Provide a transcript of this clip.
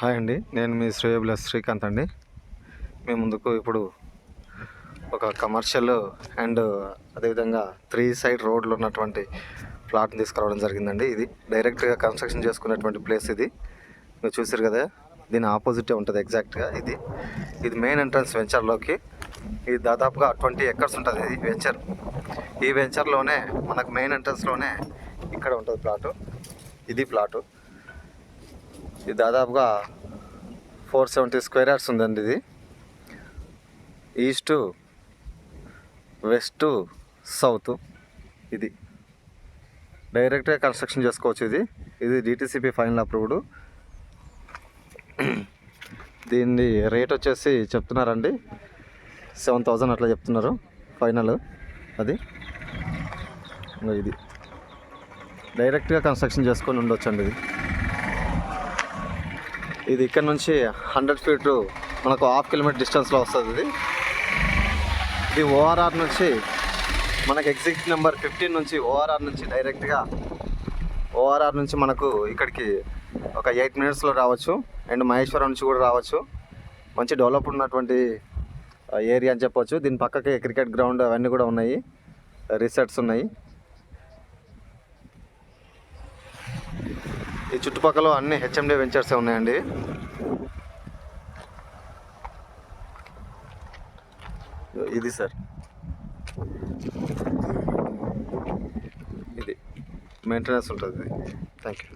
Hi అండి. నేను మీ శ్రేయబులస్ శ్రీకాంత్ అండి. మీ ముందుకు ఇప్పుడు ఒక కమర్షియల్ అండ్ అదేవిధంగా త్రీ సైడ్ రోడ్లు ఉన్నటువంటి ప్లాట్ని తీసుకురావడం జరిగిందండి. ఇది డైరెక్ట్గా కన్స్ట్రక్షన్ చేసుకున్నటువంటి ప్లేస్ ఇది. మీరు చూసారు కదా దీని ఆపోజిటే ఉంటుంది ఎగ్జాక్ట్గా ఇది. ఇది మెయిన్ ఎంట్రన్స్ వెంచర్లోకి. ఇది దాదాపుగా ట్వంటీ ఎకర్స్ ఉంటుంది ఇది వెంచర్. ఈ వెంచర్లోనే మనకు మెయిన్ ఎంట్రన్స్లోనే ఇక్కడ ఉంటుంది ప్లాటు. ఇది ప్లాటు. ఇది దాదాపుగా ఫోర్ సెవెంటీ స్క్వేర్ యార్డ్స్ ఉందండి ఇది. ఈస్టు వెస్ట్ సౌత్ ఇది. డైరెక్ట్గా కన్స్ట్రక్షన్ చేసుకోవచ్చు ఇది. ఇది డిటీసీపీ ఫైనల్ అప్రూవ్డ్ దీన్ని రేట్ వచ్చేసి చెప్తున్నారండి. సెవెన్ థౌజండ్ అట్లా చెప్తున్నారు. ఫైనల్ అది. ఇది. డైరెక్ట్గా కన్స్ట్రక్షన్ చేసుకొని ఉండొచ్చండి ఇది. ఇది ఇక్కడ నుంచి హండ్రెడ్ ఫీట్ మనకు హాఫ్ కిలోమీటర్ డిస్టెన్స్లో వస్తుంది ఇది. ఇది ఓఆర్ఆర్ నుంచి మనకు ఎగ్జిట్ నెంబర్ ఫిఫ్టీన్ నుంచి ఓఆర్ఆర్ నుంచి డైరెక్ట్గా ఓఆర్ఆర్ నుంచి మనకు ఇక్కడికి ఒక ఎయిట్ మినిట్స్లో రావచ్చు. అండ్ మహేశ్వరం నుంచి కూడా రావచ్చు. మంచి డెవలప్ ఉన్నటువంటి ఏరియా అని చెప్పవచ్చు దీని పక్కకి క్రికెట్ గ్రౌండ్ అవన్నీ కూడా ఉన్నాయి. రిసార్ట్స్ ఉన్నాయి. ఈ చుట్టుపక్కల అన్ని హెచ్ఎండి వెంచర్సే ఉన్నాయండి. ఇది సార్. ఇది. మెయింటెనెన్స్ ఉంటుంది. Thank you